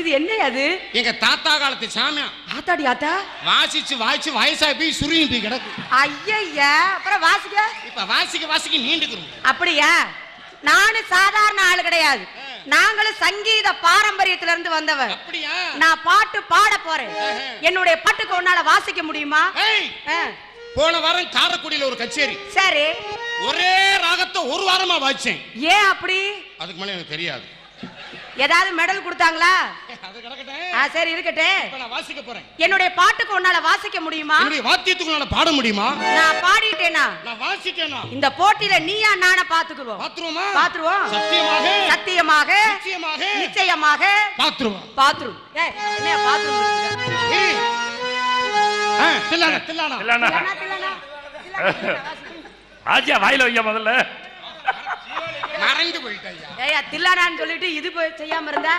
இது என்ன அது? எங்க தாத்தா காலத்து சாமியா? ஆத்தாடி ஆத்தா? வாசிச்சு வாசிச்சு வயசாகி போய் சுருங்கி போய் கிடக்கு. ஐயா அப்புறம் வாசிக்க? இப்ப வாசிக்க வாசிக்க நீண்டுக்கிறோம். அப்படியா? நானும் சாதாரண ஆளு கிடையாது. நாங்களும் சங்கீத பாரம்பரியத்துல இருந்து வந்தவர். அப்படியா? நான் பாட்டு பாட போறேன். என்னுடைய பாட்டுக்கு உன்னால வாசிக்க முடியுமா? போன வாரம் காரைக்குடியில ஒரு கச்சேரி. சரி. ஒரே ராகத்தை ஒரு வாரமா வாசிச்சேன். ஏன் அப்படி? அதுக்கு மேல எனக்கு தெரியாது. ஏதாவது மெடல் கொடுத்தாங்களா? அது கிடக்கட்டும் ஆ சரி இருக்கட்டும் இப்ப நான் வாசிக்க போறேன். என்னுடைய பாட்டுக்கு உன்னால வாசிக்க முடியுமா? வாத்தியத்துக்கு நான் பாட முடியுமா? நான் பாடிட்டேனா? நான் வாசிட்டேனா இந்த போட்டியில நீயா நான பாத்துக்குவோம் பாத்துருவோமா? பாத்துருவோம். சத்தியமாக? சத்தியமாக? நிச்சயமாக? நிச்சயமாக? பாத்துருவோம். பாத்ரூம் ஏய் என்ன. ஆ, தில்லானா தில்லானா? இல்லண்ணா ராஜா வாயில வைக்க முதல்ல. மறைந்து போயிட்டாயா ஏயா தில்லானான்னு சொல்லிட்டு இது போய் செய்யாம இருந்தா?